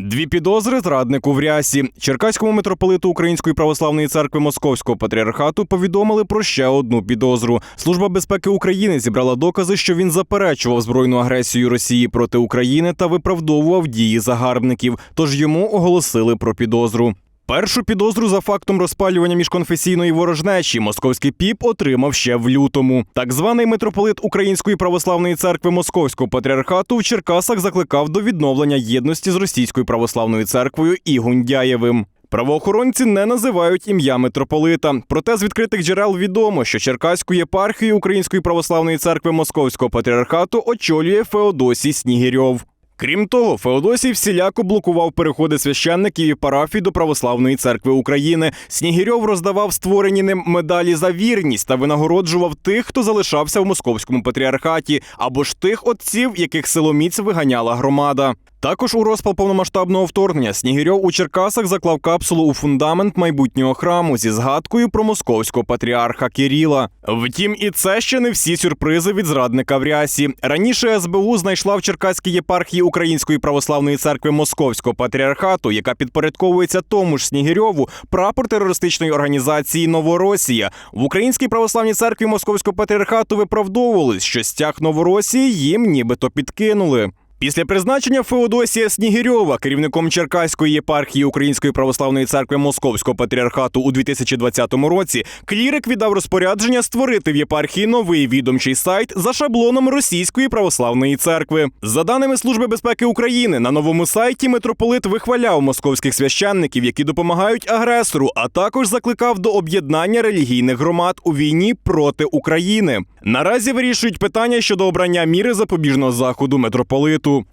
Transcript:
Дві підозри зраднику в рясі. Черкаському митрополиту Української православної церкви Московського патріархату повідомили про ще одну підозру. Служба безпеки України зібрала докази, що він заперечував збройну агресію Росії проти України та виправдовував дії загарбників. Тож йому оголосили про підозру. Першу підозру за фактом розпалювання міжконфесійної ворожнечі московський піп отримав ще в лютому. Так званий митрополит Української православної церкви Московського патріархату в Черкасах закликав до відновлення єдності з російською православною церквою і Гундяєвим. Правоохоронці не називають ім'я митрополита. Проте з відкритих джерел відомо, що Черкаську єпархію Української православної церкви Московського патріархату очолює Феодосій Снігірьов. Крім того, Феодосій всіляко блокував переходи священників і парафій до Православної церкви України. Снігірьов роздавав створені ним медалі за вірність та винагороджував тих, хто залишався в московському патріархаті, або ж тих отців, яких силоміць виганяла громада. Також у розпал повномасштабного вторгнення Снігирьов у Черкасах заклав капсулу у фундамент майбутнього храму зі згадкою про московського патріарха Кирила. Втім, і це ще не всі сюрпризи від зрадника в рясі. Раніше СБУ знайшла в Черкаській єпархії Української православної церкви Московського патріархату, яка підпорядковується тому ж Снігирьову, прапор терористичної організації Новоросія. В Українській православній церкві Московського патріархату виправдовувались, що стяг Новоросії їм нібито підкинули. Після призначення Феодосія Снігирьова керівником Черкаської єпархії Української православної церкви Московського патріархату у 2020 році клірик віддав розпорядження створити в єпархії новий відомчий сайт за шаблоном Російської православної церкви. За даними Служби безпеки України, на новому сайті митрополит вихваляв московських священників, які допомагають агресору, а також закликав до об'єднання релігійних громад у війні проти України. Наразі вирішують питання щодо обрання міри запобіжного заходу митрополиту. 또